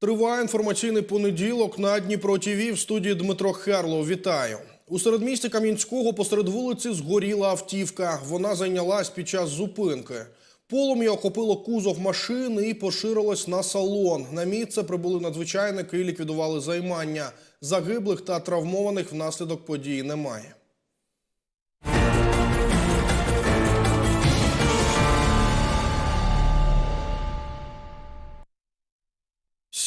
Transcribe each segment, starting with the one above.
Триває інформаційний понеділок на Дніпро ТІВІ в студії Дмитро Херлов. Вітаю. У середмісті Кам'янського посеред вулиці згоріла автівка. Вона зайнялась під час зупинки. Полум'я охопило кузов машини і поширилось на салон. На місце прибули надзвичайники і ліквідували займання. Загиблих та травмованих внаслідок події немає.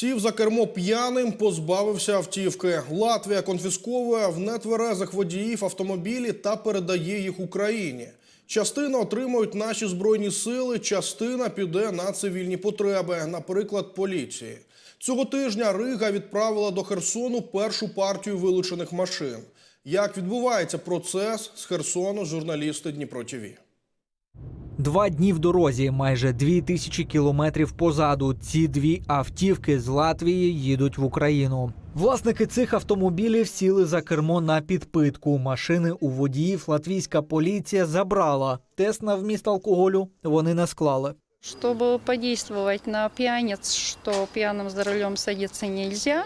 Сів за кермо п'яним, позбавився автівки. Латвія конфісковує в нетверезих водіїв автомобілі та передає їх Україні. Частина отримують наші збройні сили, частина піде на цивільні потреби, наприклад, поліції. Цього тижня Рига відправила до Херсону першу партію вилучених машин. Як відбувається процес з Херсону, журналісти Дніпро ТІВІ. Два дні в дорозі, майже дві тисячі кілометрів позаду. Ці дві автівки з Латвії їдуть в Україну. Власники цих автомобілів сіли за кермо на підпитку. Машини у водіїв латвійська поліція забрала. Тест на вміст алкоголю вони не склали. Чтобы подействовать на пьяниц, что пьяным за рулем садиться нельзя,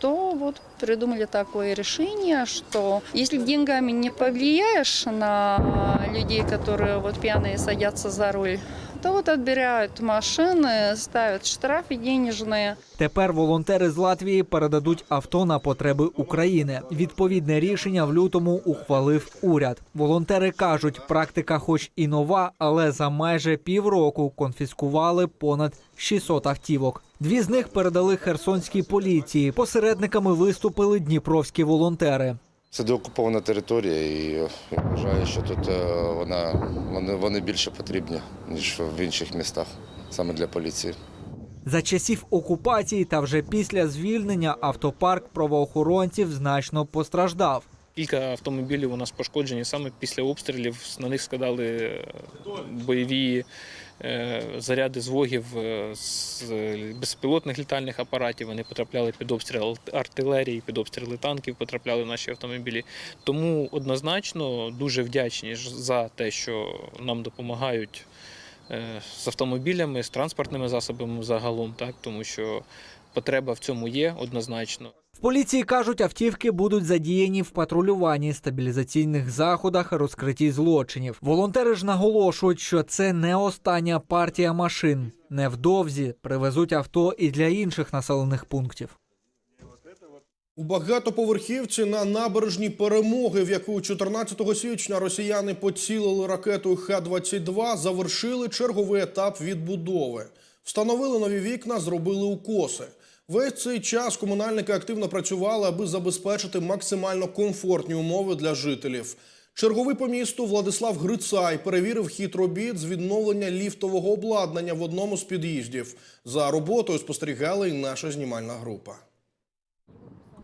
то вот придумали такое решение, что если деньгами не повлияешь на людей, которые вот пьяные садятся за руль, то вот отбирают машины, ставят штрафы денежные. Тепер волонтери з Латвії передадуть авто на потреби України. Відповідне рішення в лютому ухвалив уряд. Волонтери кажуть, практика, хоч і нова, але за майже півроку конфіскували понад 600 автівок. Дві з них передали херсонській поліції. Посередниками виступили дніпровські волонтери. Це деокупована територія, і я вважаю, що тут е, вона, вони, вони більше потрібні, ніж в інших містах, саме для поліції. За часів окупації та вже після звільнення автопарк правоохоронців значно постраждав. Кілька автомобілів у нас пошкоджені саме після обстрілів. На них складали е, бойові заряди звогів е, з безпілотних літальних апаратів. Вони потрапляли під обстріл артилерії, під обстріли танків, потрапляли в наші автомобілі. Тому однозначно дуже вдячні за те, що нам допомагають е, з автомобілями, з транспортними засобами загалом, так тому що потреба в цьому є однозначно. В поліції кажуть, автівки будуть задіяні в патрулюванні, стабілізаційних заходах, розкритті злочинів. Волонтери ж наголошують, що це не остання партія машин. Невдовзі привезуть авто і для інших населених пунктів. У багатоповерхівці на набережній перемоги, в яку 14 січня росіяни поцілили ракетою Х-22, завершили черговий етап відбудови. Встановили нові вікна, зробили укоси. Весь цей час комунальники активно працювали, аби забезпечити максимально комфортні умови для жителів. Черговий по місту Владислав Грицай перевірив хід робіт з відновлення ліфтового обладнання в одному з під'їздів. За роботою спостерігала і наша знімальна група.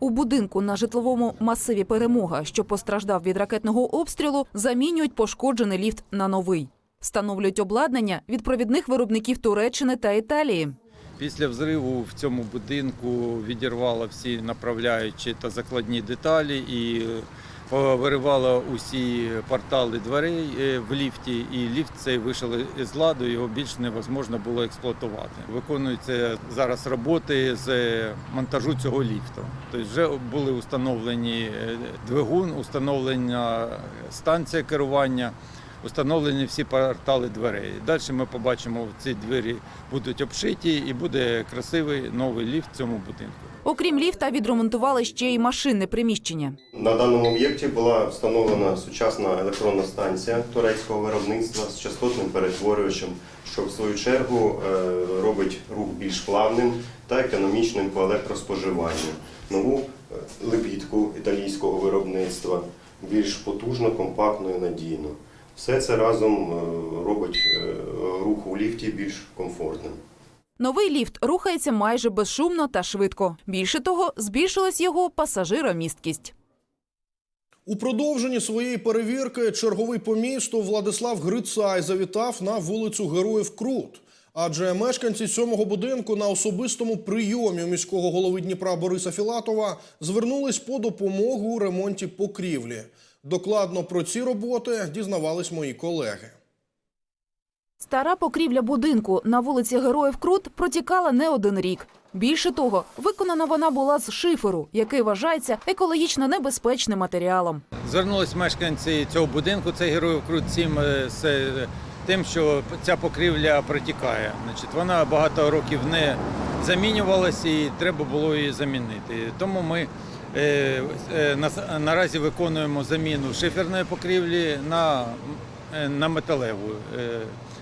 У будинку на житловому масиві Перемога, що постраждав від ракетного обстрілу, замінюють пошкоджений ліфт на новий. Встановлюють обладнання від провідних виробників Туреччини та Італії. Після взриву в цьому будинку відірвало всі направляючі та закладні деталі і виривало усі портали дверей е, в ліфті, і ліфт цей вийшов із ладу, його більш невозможно було експлуатувати. Виконуються зараз роботи з монтажу цього ліфту. Тобто вже були установлені е, двигун, установлена станція керування. Установлені всі портали дверей. Далі ми побачимо, ці двері будуть обшиті і буде красивий новий ліфт в цьому будинку. Окрім ліфта, відремонтували ще й машинне приміщення. На даному об'єкті була встановлена сучасна електронна станція турецького виробництва з частотним перетворювачем, що в свою чергу е, робить рух більш плавним та економічним по електроспоживанню. Нову е, лебідку італійського виробництва, більш потужно, компактно і надійно. Все це разом е, робить е, рух у ліфті більш комфортним. Новий ліфт рухається майже безшумно та швидко. Більше того, збільшилась його пасажиромісткість. У продовженні своєї перевірки черговий по місту Владислав Грицай завітав на вулицю Героїв Крут. Адже мешканці сьомого будинку на особистому прийомі у міського голови Дніпра Бориса Філатова звернулись по допомогу у ремонті покрівлі. Докладно про ці роботи дізнавались мої колеги. Стара покрівля будинку на вулиці Героїв Крут протікала не один рік. Більше того, виконана вона була з шиферу, який вважається екологічно небезпечним матеріалом. Звернулись мешканці цього будинку, це героїв Крут 7, е, з е, тим, що ця покрівля протікає. Значить, вона багато років не замінювалася і треба було її замінити. Тому ми наразі виконуємо заміну шиферної покрівлі на, е, на металеву. Е,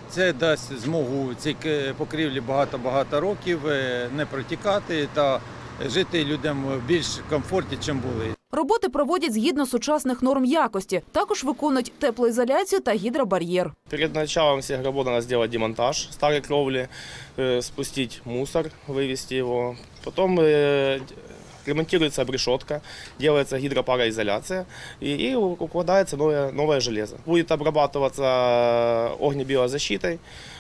Це дасть змогу цій к- покрівлі багато-багато років е, не протікати та жити людям в більш комфорті, чим були. Роботи проводять згідно сучасних норм якості. Також виконують теплоізоляцію та гідробар'єр. Перед началом всех работ надо сделать демонтаж старой кровли, э, спустить мусор, вывести его. Потом э, ремонтируется обрешетка, делается гидропароизоляция и, и укладывается новое, новое железо. Будет обрабатываться огнебиозащитой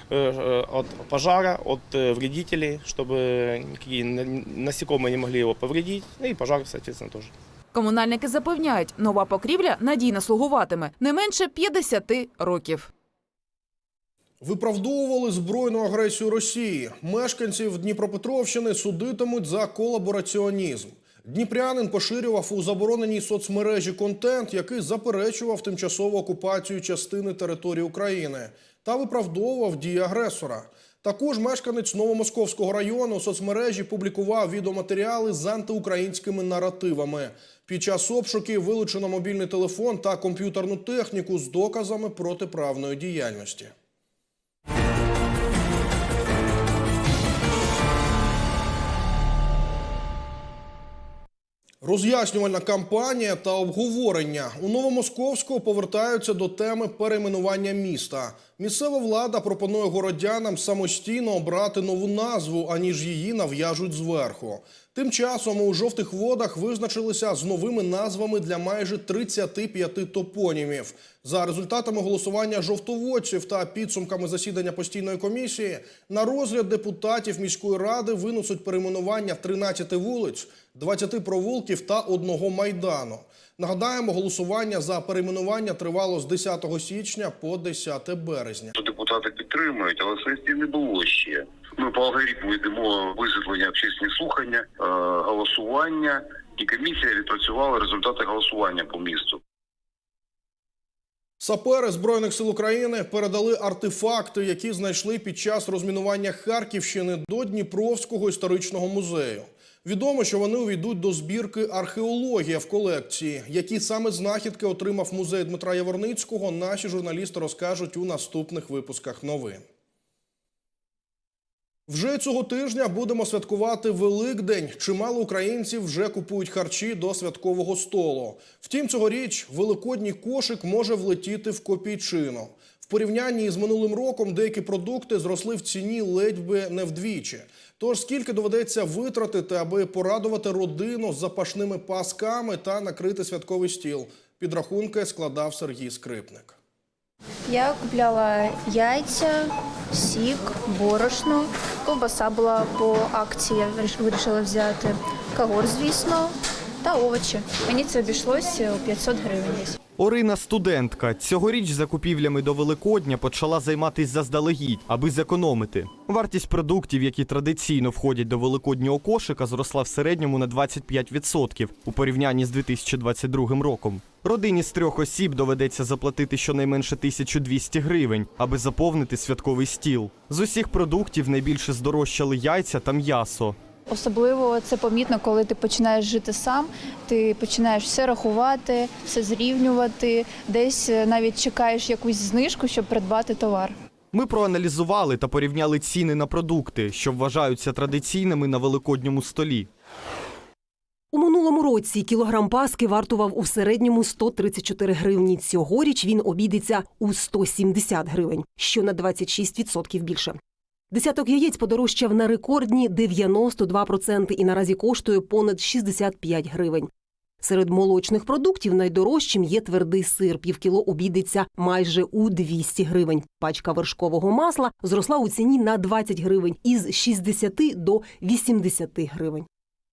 э, э, от пожара, от э, вредителей, чтобы никакие на- насекомые не могли его повредить, ну и пожар, соответственно, тоже. Комунальники запевняють, нова покрівля надійно слугуватиме не менше 50 років. Виправдовували збройну агресію Росії. Мешканців Дніпропетровщини судитимуть за колабораціонізм. Дніпрянин поширював у забороненій соцмережі контент, який заперечував тимчасову окупацію частини території України та виправдовував дії агресора. Також мешканець Новомосковського району у соцмережі публікував відеоматеріали з антиукраїнськими наративами. Під час обшуків вилучено мобільний телефон та комп'ютерну техніку з доказами протиправної діяльності. Роз'яснювальна кампанія та обговорення у Новомосковську повертаються до теми перейменування міста. Місцева влада пропонує городянам самостійно обрати нову назву, аніж її нав'яжуть зверху. Тим часом у жовтих водах визначилися з новими назвами для майже 35 топонімів. За результатами голосування жовтоводців та підсумками засідання постійної комісії на розгляд депутатів міської ради винесуть перейменування 13 вулиць, 20 провулків та одного майдану. Нагадаємо, голосування за перейменування тривало з 10 січня по 10 березня. депутати підтримують, але сесії не було ще. Ми по алгоритму йдемо висвітлення общественні слухання, е, голосування, і комісія відпрацювала результати голосування по місту. Сапери Збройних сил України передали артефакти, які знайшли під час розмінування Харківщини до Дніпровського історичного музею. Відомо, що вони увійдуть до збірки археологія в колекції. Які саме знахідки отримав музей Дмитра Яворницького, наші журналісти розкажуть у наступних випусках новин. Вже цього тижня будемо святкувати Великдень. Чимало українців вже купують харчі до святкового столу. Втім, цьогоріч великодній кошик може влетіти в копійчину. В порівнянні з минулим роком деякі продукти зросли в ціні ледь би не вдвічі. Тож скільки доведеться витратити, аби порадувати родину з запашними пасками та накрити святковий стіл? Підрахунки складав Сергій Скрипник. Я купляла яйця, сік, борошно. Ковбаса була по акції, я вирішила взяти. Кагор, звісно, та овочі. Мені це обійшлося у 500 гривень десь. Орина студентка. Цьогоріч закупівлями до Великодня почала займатись заздалегідь, аби зекономити. Вартість продуктів, які традиційно входять до великоднього кошика, зросла в середньому на 25% у порівнянні з 2022 роком. Родині з трьох осіб доведеться заплатити щонайменше 1200 гривень, аби заповнити святковий стіл. З усіх продуктів найбільше здорожчали яйця та м'ясо. Особливо це помітно, коли ти починаєш жити сам, ти починаєш все рахувати, все зрівнювати, десь е, навіть чекаєш якусь знижку, щоб придбати товар. Ми проаналізували та порівняли ціни на продукти, що вважаються традиційними на великодньому столі. У минулому році кілограм паски вартував у середньому 134 гривні. Цьогоріч він обійдеться у 170 гривень, що на 26% більше. Десяток яєць подорожчав на рекордні 92% і наразі коштує понад 65 гривень. Серед молочних продуктів найдорожчим є твердий сир. Півкіло обійдеться майже у 200 гривень. Пачка вершкового масла зросла у ціні на 20 гривень із 60 до 80 гривень.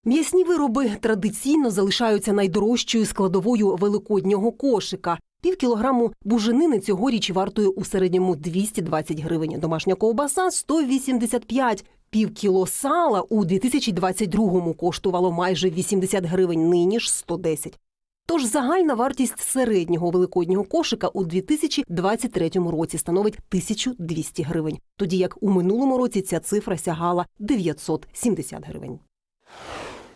М'ясні вироби традиційно залишаються найдорожчою складовою великоднього кошика. Пів кілограму буженини цьогоріч вартує у середньому 220 гривень. Домашня ковбаса 185, Пів кіло сала у 2022-му коштувало майже 80 гривень, нині ж 110. Тож загальна вартість середнього великоднього кошика у 2023 році становить 1200 гривень, тоді як у минулому році ця цифра сягала 970 гривень.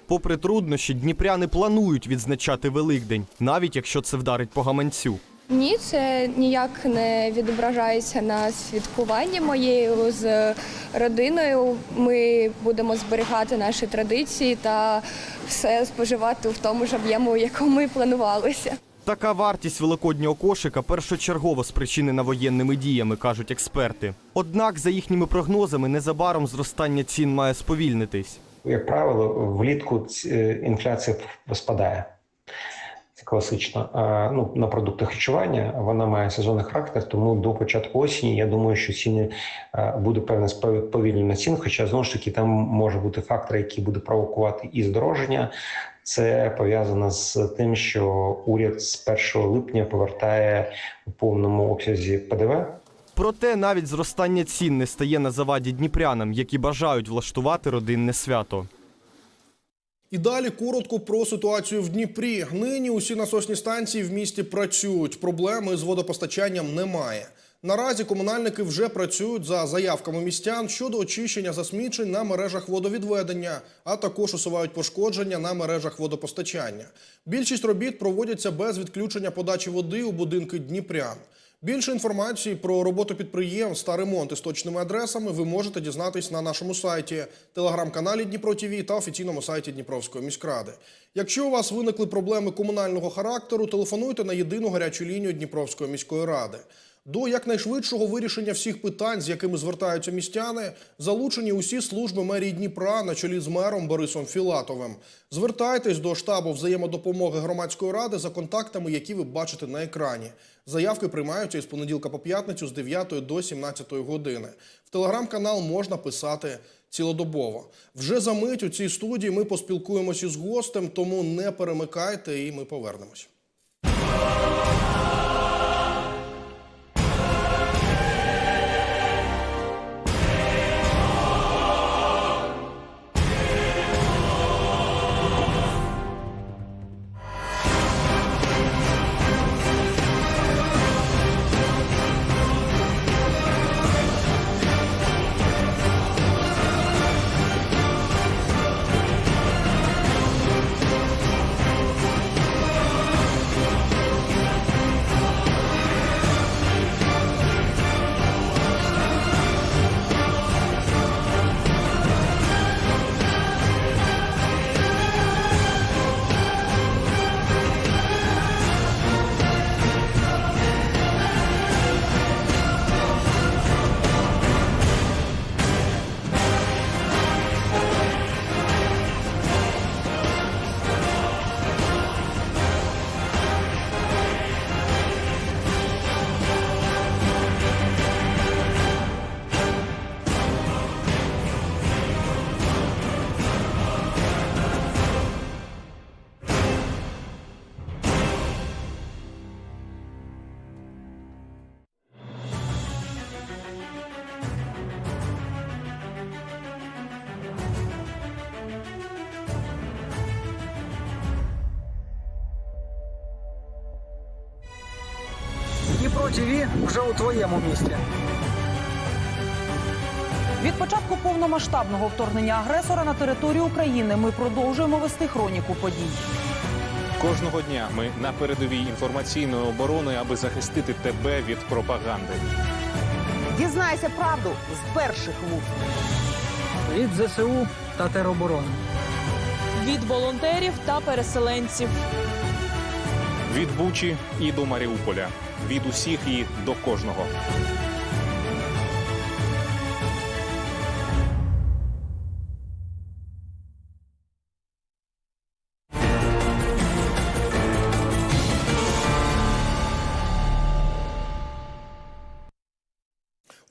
Попри труднощі, дніпряни планують відзначати Великдень, навіть якщо це вдарить по гаманцю. Ні, це ніяк не відображається на святкуванні моєю з родиною. Ми будемо зберігати наші традиції та все споживати в тому ж об'єму, якому ми планувалися. Така вартість великоднього кошика першочергово спричинена воєнними діями, кажуть експерти. Однак, за їхніми прогнозами, незабаром зростання цін має сповільнитись. Як правило, влітку е, інфляція спадає. Це класично. А, ну, на продукти харчування вона має сезонний характер, тому до початку осені я думаю, що ціни е, буде певне спо- повільнення цін. Хоча знову ж таки там може бути фактор, який буде провокувати і здорожчання. Це пов'язано з тим, що уряд з 1 липня повертає у повному обсязі ПДВ. Проте навіть зростання цін не стає на заваді дніпрянам, які бажають влаштувати родинне свято. І далі коротко про ситуацію в Дніпрі. Нині усі насосні станції в місті працюють. Проблеми з водопостачанням немає. Наразі комунальники вже працюють за заявками містян щодо очищення засмічень на мережах водовідведення, а також усувають пошкодження на мережах водопостачання. Більшість робіт проводяться без відключення подачі води у будинки Дніпрян. Більше інформації про роботу підприємств та ремонт із точними адресами ви можете дізнатись на нашому сайті, телеграм-каналі Дніпро ТІВІ та офіційному сайті Дніпровської міськради. Якщо у вас виникли проблеми комунального характеру, телефонуйте на єдину гарячу лінію Дніпровської міської ради. До якнайшвидшого вирішення всіх питань, з якими звертаються містяни, залучені усі служби мерії Дніпра на чолі з мером Борисом Філатовим. Звертайтесь до штабу взаємодопомоги громадської ради за контактами, які ви бачите на екрані. Заявки приймаються із понеділка по п'ятницю з 9 до 17 години. В телеграм-канал можна писати цілодобово. Вже за мить у цій студії ми поспілкуємося з гостем, тому не перемикайте і ми повернемось. ТВ вже у твоєму місті. Від початку повномасштабного вторгнення агресора на територію України ми продовжуємо вести хроніку подій. Кожного дня ми на передовій інформаційної оборони, аби захистити тебе від пропаганди. Дізнайся правду з перших вуст. Від ЗСУ та тероборони. Від волонтерів та переселенців. Від Бучі і до Маріуполя, від усіх і до кожного.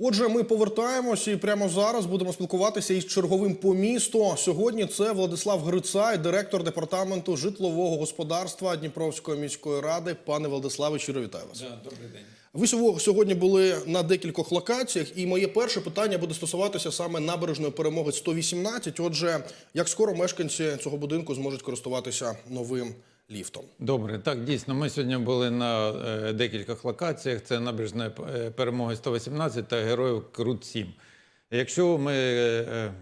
Отже, ми повертаємося і прямо зараз будемо спілкуватися із черговим по місту. Сьогодні це Владислав Грицай, директор департаменту житлового господарства Дніпровської міської ради. Пане Владиславе, щиро вітаю вас. добрий день. Ви сього- сьогодні були на декількох локаціях, і моє перше питання буде стосуватися саме набережної перемоги 118. Отже, як скоро мешканці цього будинку зможуть користуватися новим ліфтом? Добре, так дійсно. Ми сьогодні були на е, декількох локаціях. Це набережна е, перемоги 118 та героїв Крут 7. Якщо ми е,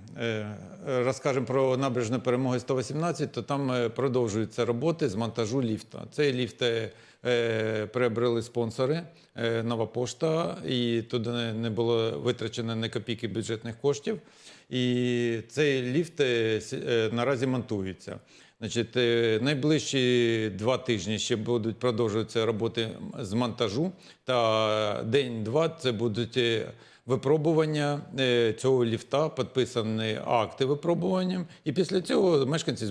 розкажемо про набережну перемоги 118, то там продовжуються роботи з монтажу ліфта. Цей ліфт приобрели спонсори Нова пошта, і туди не- було витрачено ні копійки бюджетних коштів. І цей ліфт наразі монтується. Значить, е, найближчі два тижні ще будуть продовжуватися роботи з монтажу, та день-два це будуть е, випробування е, цього ліфта, підписані акти випробуванням, і після цього мешканці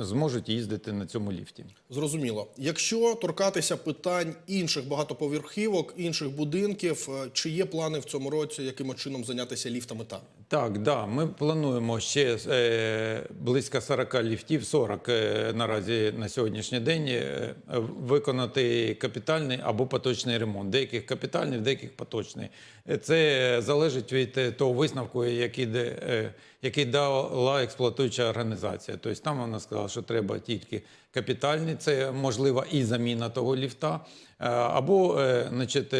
зможуть їздити на цьому ліфті. Зрозуміло. Якщо торкатися питань інших багатоповерхівок, інших будинків, е, чи є плани в цьому році, яким чином зайнятися ліфтами там? Так, да, ми плануємо ще е, близько 40 ліфтів, 40 е, наразі на сьогоднішній день е, виконати капітальний або поточний ремонт. Деяких капітальний, деяких поточний. Е, Це залежить від е, того висновку, який, де, е, який дала експлуатуюча організація. Тобто там вона сказала, що треба тільки капітальний, це можлива і заміна того ліфта, е, або значить,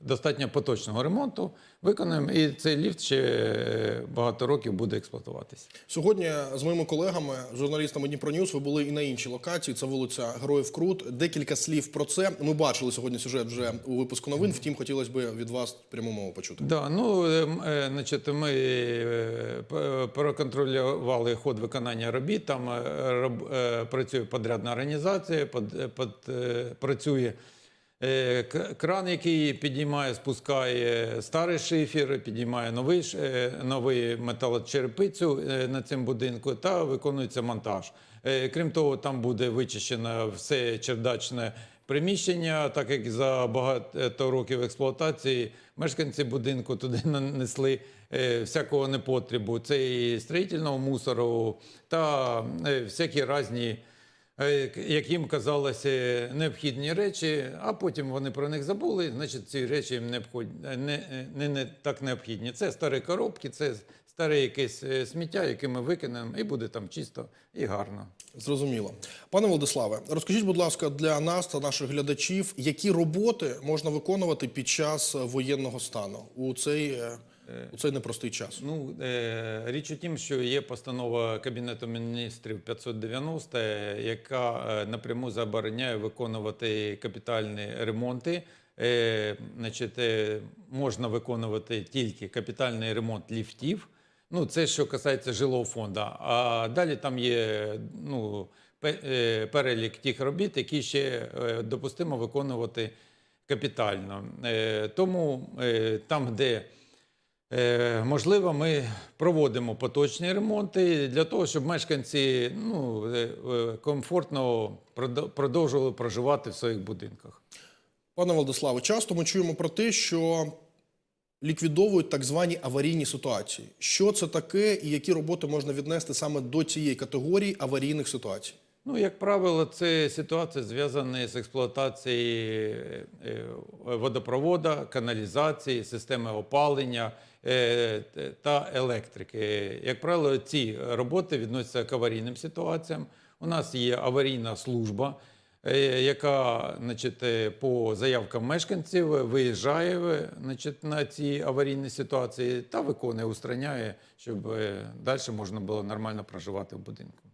достатньо поточного ремонту виконаємо, і цей ліфт ще е, багато років буде експлуатуватися. Сьогодні з моїми колегами, журналістами Дніпро Ньюс, ви були і на іншій локації. Це вулиця Героїв Крут. Декілька слів про це. Ми бачили сьогодні сюжет вже у випуску новин. Втім, хотілося б від вас пряму мову почути. Да, ну, е, м, е, значить, ми е, проконтролювали ход виконання робіт. Там працює подрядна організація, под, под, працює кран, який підіймає, спускає старий шифер, підіймає новий, е, новий металочерепицю е, на цьому будинку та виконується монтаж. Е, Крім того, там буде вичищено все чердачне приміщення, так як за багато років експлуатації мешканці будинку туди нанесли е, всякого непотребу. Це і строїтельного мусору та е, всякі різні, е, як їм казалося, необхідні речі, а потім вони про них забули, значить ці речі їм не, не, не, не так необхідні. Це старі коробки, це старе якесь е, сміття, яке ми викинемо, і буде там чисто і гарно. Зрозуміло. Пане Владиславе, розкажіть, будь ласка, для нас та наших глядачів, які роботи можна виконувати під час воєнного стану у цей, е, у цей непростий час? Ну, е, річ у тім, що є постанова Кабінету міністрів 590, е, яка е, напряму забороняє виконувати капітальні ремонти. Е, значить, е, можна виконувати тільки капітальний ремонт ліфтів. Ну, це що касається жилого фонду. А далі там є ну, е, перелік тих робіт, які ще е, допустимо виконувати капітально. Е, Тому е, там, де Е, Можливо, ми проводимо поточні ремонти для того, щоб мешканці ну, е, е, комфортно продовжували проживати в своїх будинках. Пане Владиславе, часто ми чуємо про те, що ліквідовують так звані аварійні ситуації. Що це таке і які роботи можна віднести саме до цієї категорії аварійних ситуацій? Ну, як правило, це ситуація зв'язана з експлуатацією е, водопроводу, каналізації, системи опалення е, та електрики. Як правило, ці роботи відносяться к аварійним ситуаціям. У нас є аварійна служба, е, яка значить, е, по заявкам мешканців виїжджає е, значить, на ці аварійні ситуації та виконує, устраняє, щоб е, далі можна було нормально проживати в будинку.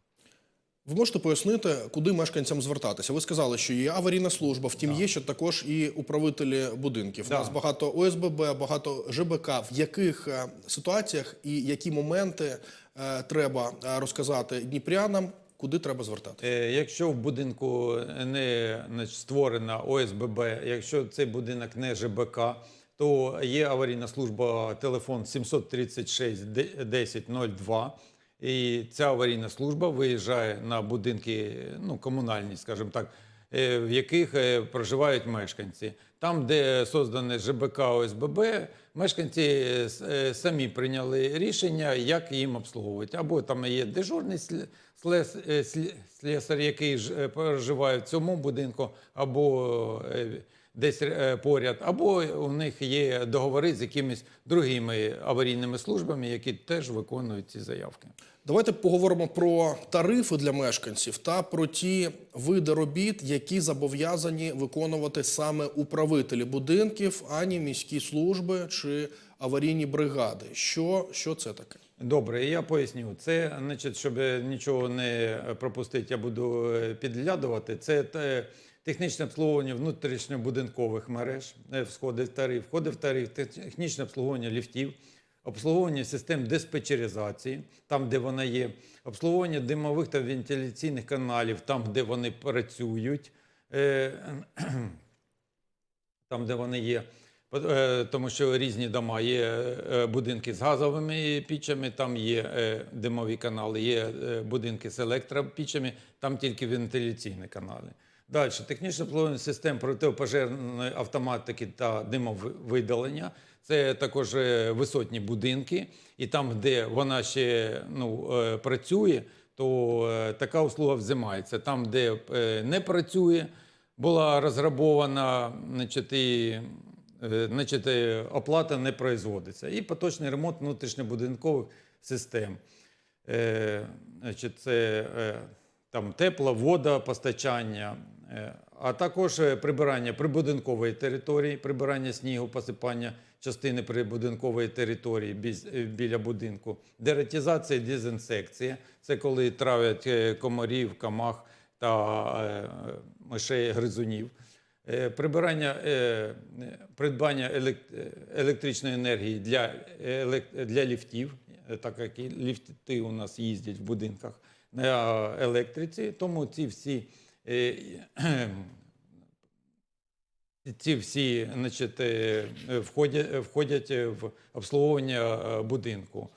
Ви можете пояснити, куди мешканцям звертатися? Ви сказали, що є аварійна служба, втім є ще також і управителі будинків. Да. У нас багато ОСББ, багато ЖБК. В яких е, ситуаціях і які моменти е, треба е, розказати дніпрянам, куди треба звертатися? Е, Якщо в будинку не створена ОСББ, якщо цей будинок не ЖБК, то є аварійна служба телефон 736 1002. І ця аварійна служба виїжджає на будинки ну, комунальні, скажімо так, е, в яких е, проживають мешканці. Там, де создане ЖБК ОСББ, мешканці е, самі прийняли рішення, як їм обслуговувати. Або там є дежурний слесар, який проживає в цьому будинку, або десь поряд, або у них є договори з якимись другими аварійними службами, які теж виконують ці заявки. Давайте поговоримо про тарифи для мешканців та про ті види робіт, які зобов'язані виконувати саме управителі будинків, ані міські служби чи аварійні бригади. Що, що це таке? Добре, я поясню. Це, значить, щоб нічого не пропустити, я буду е, підглядувати. Це те- технічне обслуговування внутрішньобудинкових мереж, е, входить в тариф, входить в тариф технічне обслуговування ліфтів, обслуговування систем диспетчеризації, там, де вона є, обслуговування димових та вентиляційних каналів, там, де вони працюють. Е, там, де вони є. Е, Тому що різні дома є е, будинки з газовими пічами, там є димові канали, є будинки з електропічами, там тільки вентиляційні канали. Далі технічне обслуговування систем протипожежної автоматики та димовидалення. Це також е, висотні будинки, і там, де вона ще ну, е, працює, то е, така услуга взимається. Там, де не працює, була розграбована, значить, і, значить, оплата не производиться. І поточний ремонт внутрішньобудинкових систем. Значить, це там тепла, вода, постачання, а також прибирання прибудинкової території, прибирання снігу, посипання частини прибудинкової території е, біля будинку, дератизація, дезінсекція. Це коли травлять е, комарів, камах та е, мишей гризунів. Прибирання, придбання електричної енергії для, для ліфтів, так як і ліфти у нас їздять в будинках на електриці, тому ці всі, ці всі значить, е, входять, входять в обслуговування е, будинку.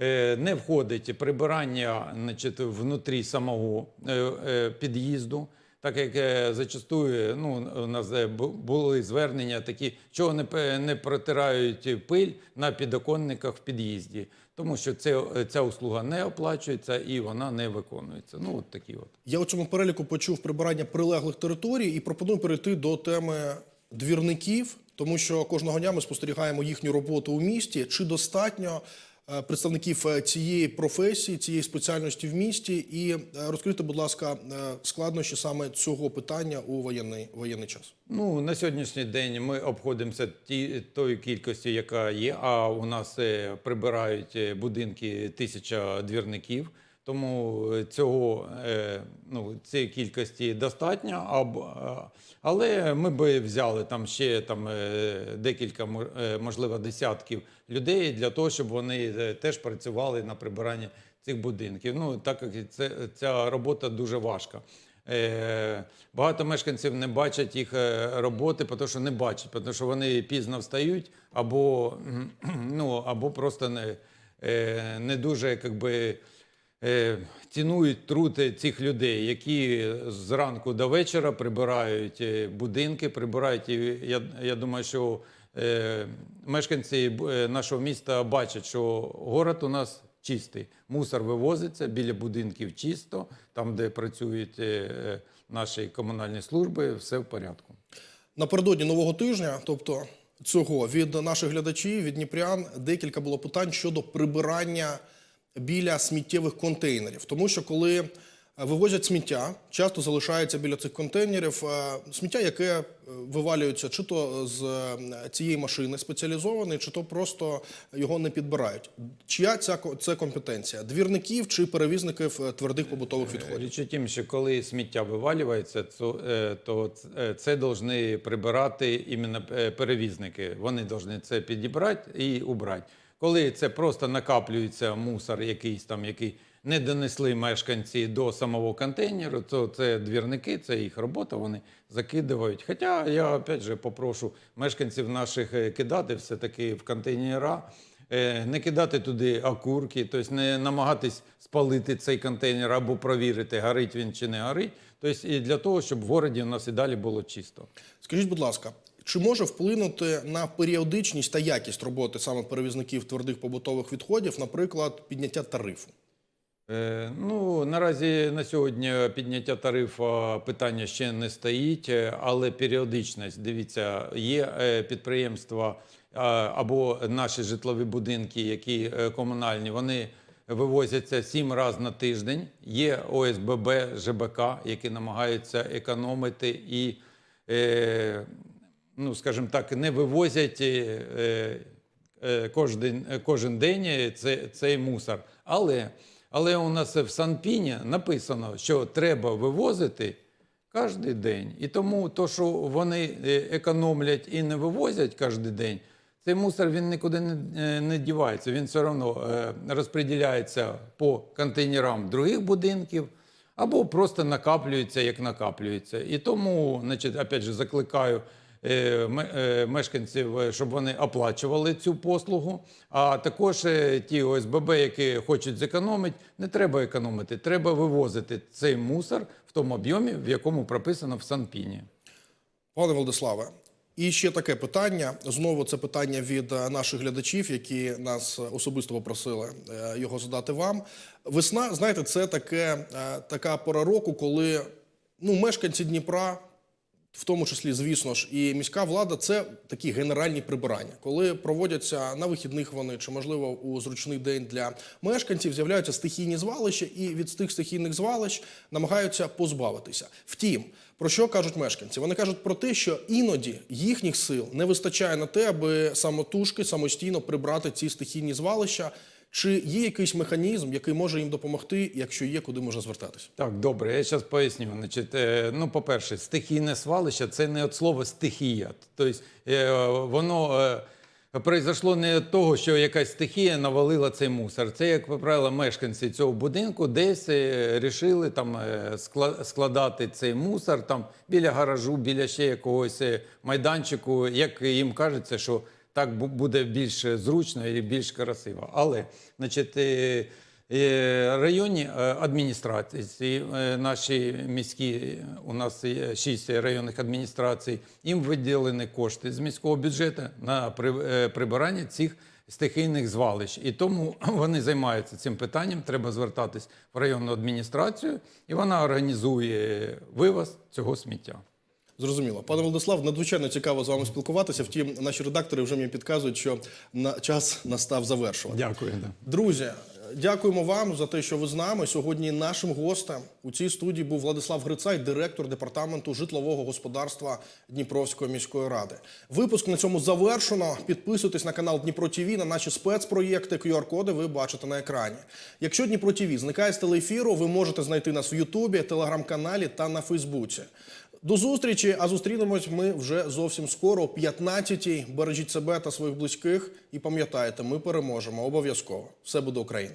Е, Не входить прибирання значить, внутрі самого е, е, під'їзду, так як е, зачастую ну, у нас е, були звернення такі, чого не, не протирають пиль на підоконниках в під'їзді, тому що це, ця услуга не оплачується і вона не виконується. Ну, от такі от. Я у цьому переліку почув прибирання прилеглих територій і пропоную перейти до теми двірників, тому що кожного дня ми спостерігаємо їхню роботу у місті. Чи достатньо е, представників е, цієї професії, цієї спеціальності в місті? І е, розкрийте, будь ласка, складнощі саме цього питання у воєнний, воєнний час. Ну, на сьогоднішній день ми обходимося ті, тою кількістю, яка є. А у нас прибирають будинки тисяча двірників. Тому е, цього е, ну, цієї кількості достатньо. Але ми би взяли там ще там е, декілька, е, можливо, десятків людей для того, щоб вони е, теж працювали на прибиранні цих будинків. Ну так як це ця робота дуже важка. Е, Багато мешканців не бачать їх е, роботи, тому що не бачать, тому що вони пізно встають або, ну, або просто не, е, не дуже як би, е, цінують труд цих людей, які зранку до вечора прибирають е, будинки, прибирають. Я, я думаю, що е, мешканці е, нашого міста бачать, що город у нас чистий. Мусор вивозиться біля будинків чисто, там, де працюють е, е, наші комунальні служби, все в порядку. Напередодні нового тижня, тобто цього, від наших глядачів, від дніпрян, декілька було питань щодо прибирання біля сміттєвих контейнерів. Тому що коли е, вивозять сміття, часто залишається біля цих контейнерів е, сміття, яке е, вивалюється чи то з цієї машини спеціалізованої, чи то просто його не підбирають. Чия ця це компетенція? Двірників чи перевізників твердих побутових відходів? Річ у тім, що коли сміття вивалюється, то, це повинні прибирати іменно перевізники. Вони повинні це підібрати і убрати. Коли це просто накаплюється мусор, якийсь там, який не донесли мешканці до самого контейнеру, то це двірники, це їх робота, вони закидують. Хоча я опять же попрошу мешканців наших е, кидати все-таки в контейнера. Е, Не кидати туди окурки, тобто не намагатись спалити цей контейнер або провірити, горить він чи не горить. Тобто і для того, щоб в городі у нас і далі було чисто. Скажіть, будь ласка, чи може вплинути на періодичність та якість роботи саме перевізників твердих побутових відходів, наприклад, підняття тарифу? Е, Ну, наразі на сьогодні підняття тарифу питання ще не стоїть, е, але періодичність. Дивіться, є е, підприємства або наші житлові будинки, які комунальні, вони вивозяться сім разів на тиждень. Є ОСББ, ЖБК, які намагаються економити і, ну, скажімо так, не вивозять. е, е, кожен, кожен день це, цей мусор. Але, але у нас в Санпіні написано, що треба вивозити кожен день. І тому то, що вони е, економлять і не вивозять кожен день, цей мусор він нікуди не, е, не дівається. Він все одно е, розподіляється по контейнерам других будинків. Або просто накаплюється, як накаплюється. І тому, значить, опять же, закликаю е, е, мешканців, е, щоб вони оплачували цю послугу. А також е, ті ОСББ, які хочуть зекономити, не треба економити, треба вивозити цей мусор в тому об'ємі, в якому прописано в Санпіні. Пане Владиславе, і ще таке питання. Знову це питання від е, наших глядачів, які нас е, особисто попросили е, його задати вам. Весна, знаєте, це таке, е, така пора року, коли ну, мешканці Дніпра, в тому числі, звісно ж, і міська влада це такі генеральні прибирання, коли проводяться на вихідних вони чи можливо у зручний день для мешканців, з'являються стихійні звалища, і від тих стихійних звалищ намагаються позбавитися. Втім, про що кажуть мешканці? Вони кажуть про те, що іноді їхніх сил не вистачає на те, аби самотужки самостійно прибрати ці стихійні звалища. Чи є якийсь механізм, який може їм допомогти, якщо є, куди можна звертатися? Так, добре, я зараз поясню. Значить, е, ну, по-перше, стихійне свалище це не від слова стихія. Тобто е, воно е, произошло не того, що якась стихія навалила цей мусор. Це, як правило, мешканці цього будинку десь рішили там складати цей мусор там біля гаражу, біля ще якогось майданчику, як їм кажеться, що так буде більш зручно і більш красиво. Але, значить, е, е, районні е, адміністрації, наші міські, у нас шість районних адміністрацій, їм виділені кошти з міського бюджету на прибирання цих стихійних звалищ. І тому вони займаються цим питанням. Треба звертатись в районну адміністрацію, і вона організує вивоз цього сміття. Зрозуміло. Пане Владислав, надзвичайно цікаво з вами спілкуватися. Втім, наші редактори вже мені підказують, що на час настав завершувати. Дякую. Друзі, дякуємо вам за те, що ви з нами. Сьогодні нашим гостем у цій студії був Владислав Грицай, директор департаменту житлового господарства Дніпровської міської ради. Випуск на цьому завершено. Підписуйтесь на канал Дніпро ТІВІ, на наші спецпроєкти. QR-коди ви бачите на екрані. Якщо Дніпро ТІВІ зникає з телеефіру, ви можете знайти нас в Ютубі, телеграм-каналі та на Фейсбуці. До зустрічі, а зустрінемось ми вже зовсім скоро, о 15-й. Бережіть себе та своїх близьких і пам'ятайте, ми переможемо обов'язково. Все буде Україна.